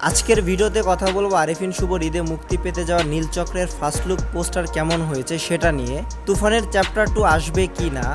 আজকের ভিডিওতে কথা বলব আরিফিন শুভর ঈদে মুক্তি পেতে যাওয়া নীলচক্রের ফার্স্ট লুক পোস্টার কেমন হয়েছে সেটা নিয়ে। তুফানের চ্যাপ্টার টু আসবে কি না?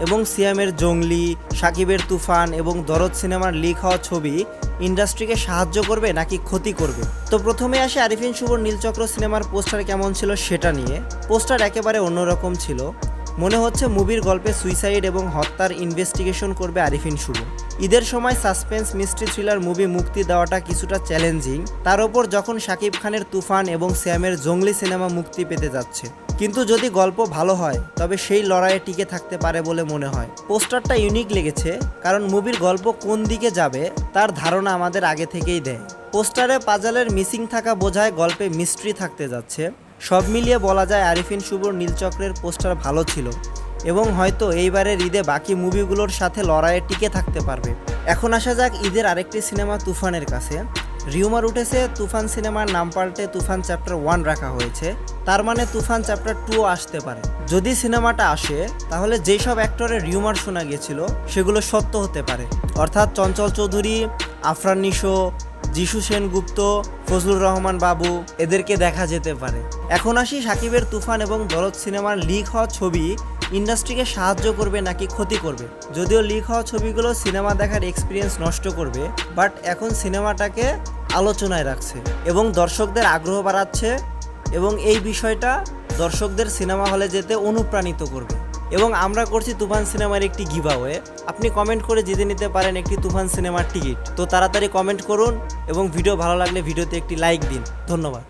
এবং সিয়ামের জঙ্গলি, সাকিবের তুফান এবং দরদ সিনেমার লিক হওয়া ছবি ইন্ডাস্ট্রিকে সাহায্য করবে নাকি ক্ষতি করবে? তো প্রথমে আসে আরিফিন শুভর নীলচক্র সিনেমার পোস্টার কেমন ছিল সেটা নিয়ে। পোস্টার একেবারে অন্যরকম ছিল। মনে হচ্ছে মুভির গল্পে সুইসাইড এবং হত্যার ইনভেস্টিগেশন করবে আরিফিন শুরু। ঈদের সময় সাসপেন্স মিস্ট্রি থ্রিলার মুভি মুক্তি দেওয়াটা কিছুটা চ্যালেঞ্জিং। তার ওপর যখন শাকিব খানের তুফান এবং শ্যামের জঙ্গলি সিনেমা মুক্তি পেতে যাচ্ছে। কিন্তু যদি গল্প ভালো হয়, তবে সেই লড়াইয়ে টিকে থাকতে পারে বলে মনে হয়। পোস্টারটা ইউনিক লেগেছে, কারণ মুভির গল্প কোন দিকে যাবে, তার ধারণা আমাদের আগে থেকেই দেয়। পোস্টারে পাজালের মিসিং থাকা বোঝায় গল্পে মিস্ট্রি থাকতে যাচ্ছে। সব মিলিয়ে বলা যায় আরিফিন শুভর নীলচক্রের পোস্টার ভালো ছিল এবং হয়তো এইবারের ঈদে বাকি মুভিগুলোর সাথে লড়াইয়ে টিকে থাকতে পারবে। এখন আসা যাক ঈদের আরেকটি সিনেমা তুফানের কাছে। রিউমার উঠেছে, তুফান সিনেমার নাম পাল্টে তুফান চ্যাপ্টার ওয়ান রাখা হয়েছে। তার মানে তুফান চ্যাপ্টার টুও আসতে পারে। যদি সিনেমাটা আসে, তাহলে যেসব অ্যাক্টরের রিউমার শোনা গিয়েছিল, সেগুলো সত্য হতে পারে। অর্থাৎ চঞ্চল চৌধুরী আফরান নিশো, যিশু সেনগুপ্ত, ফজলুর রহমান বাবু এদেরকে দেখা যেতে পারে। এখন আসি সাকিবের তুফান এবং দরদ সিনেমার লিক হওয়া ছবি, ইন্ডাস্ট্রিকে সাহায্য করবে নাকি ক্ষতি করবে? যদিও লিক হওয়া ছবিগুলো সিনেমা দেখার এক্সপিরিয়েন্স নষ্ট করবে বাট এখন সিনেমাটাকে আলোচনায় রাখছে এবং দর্শকদের আগ্রহ বাড়াচ্ছে এবং এই বিষয়টা দর্শকদের সিনেমা হলে যেতে অনুপ্রাণিত করবে। এবং আমরা করছি তুফান সিনেমার একটি গিভাওয়ে আপনি কমেন্ট করে জিতে নিতে পারেন একটি তুফান সিনেমার টিকিট তো তাড়াতাড়ি কমেন্ট করুন এবং ভিডিও ভালো লাগলে ভিডিওতে একটি লাইক দিন। ধন্যবাদ।